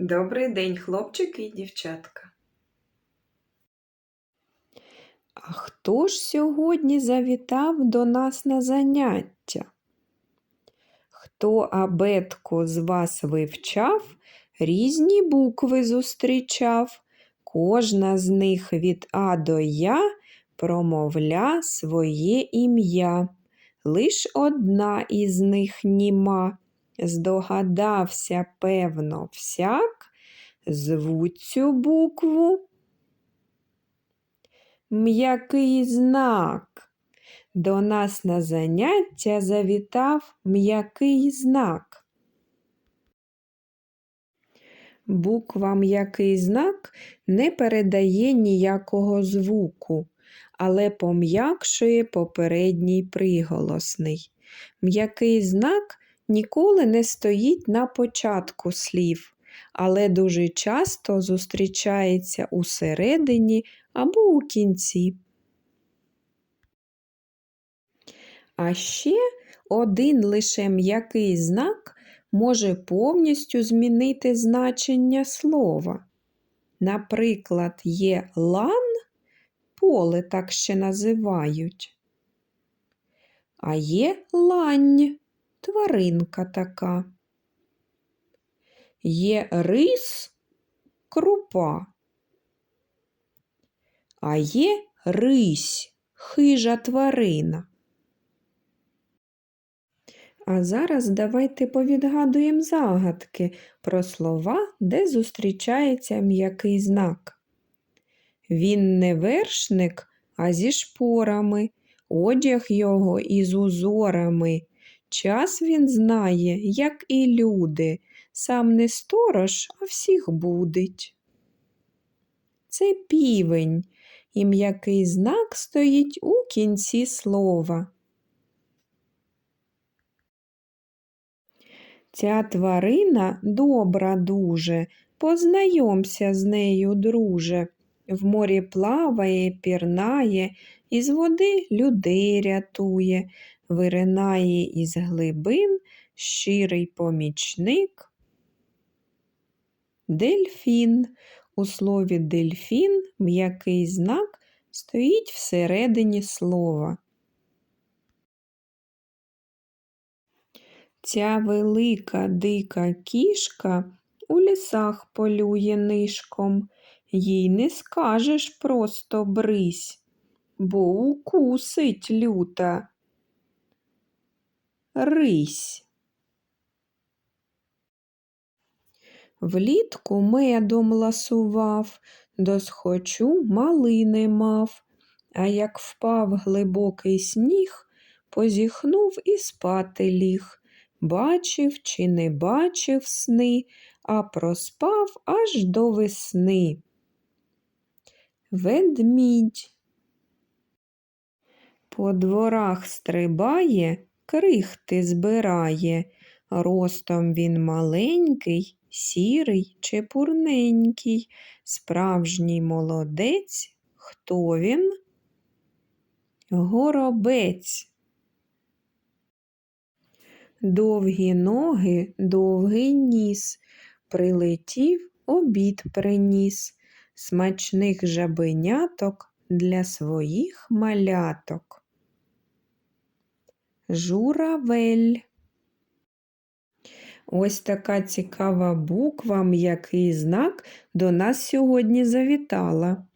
Добрий день, хлопчики і дівчатка. А хто ж сьогодні завітав до нас на заняття? Хто абетку з вас вивчав, різні букви зустрічав, кожна з них від А до Я промовля своє ім'я. Лиш одна із них німа, здогадався, певно, всяк, звуть цю букву М'який знак. До нас на заняття завітав м'який знак. Буква м'який знак не передає ніякого звуку, але пом'якшує попередній приголосний. М'який знак ніколи не стоїть на початку слів, але дуже часто зустрічається у середині або у кінці. А ще один лише м'який знак може повністю змінити значення слова. Наприклад, є лан, поле так ще називають, а є лань, тваринка така. Є рис, крупа, а є рись, хижа тварина. А зараз давайте повідгадуємо загадки про слова, де зустрічається м'який знак. Він не вершник, а зі шпорами, одяг його із узорами. Час він знає, як і люди, сам не сторож, а всіх будить. Це півень, і м'який знак стоїть у кінці слова. Ця тварина добра дуже, познайомся з нею, друже. В морі плаває, пірнає, із води людей рятує, виринає із глибин щирий помічник. Дельфін. У слові дельфін м'який знак стоїть всередині слова. Ця велика дика кішка у лісах полює нишком, їй не скажеш просто брись, бо укусить люта. Рись. Влітку медом ласував, досхочу малини мав, а як впав глибокий сніг, позіхнув і спати ліг. Бачив чи не бачив сни, а проспав аж до весни. Ведмідь по дворах стрибає, крихти збирає, ростом він маленький, сірий, чепурненький, справжній молодець. Хто він? Горобець. Довгі ноги, довгий ніс, прилетів, обід приніс, смачних жабеняток для своїх маляток. Журавель. Ось така цікава буква, м'який знак до нас сьогодні завітала.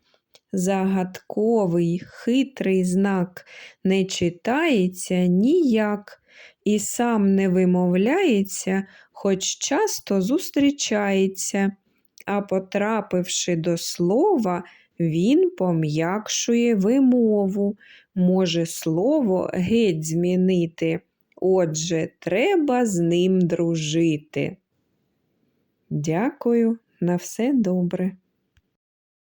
Загадковий, хитрий знак не читається ніяк і сам не вимовляється, хоч часто зустрічається, а потрапивши до слова, він пом'якшує вимову, може слово геть змінити. Отже, треба з ним дружити. Дякую, на все добре.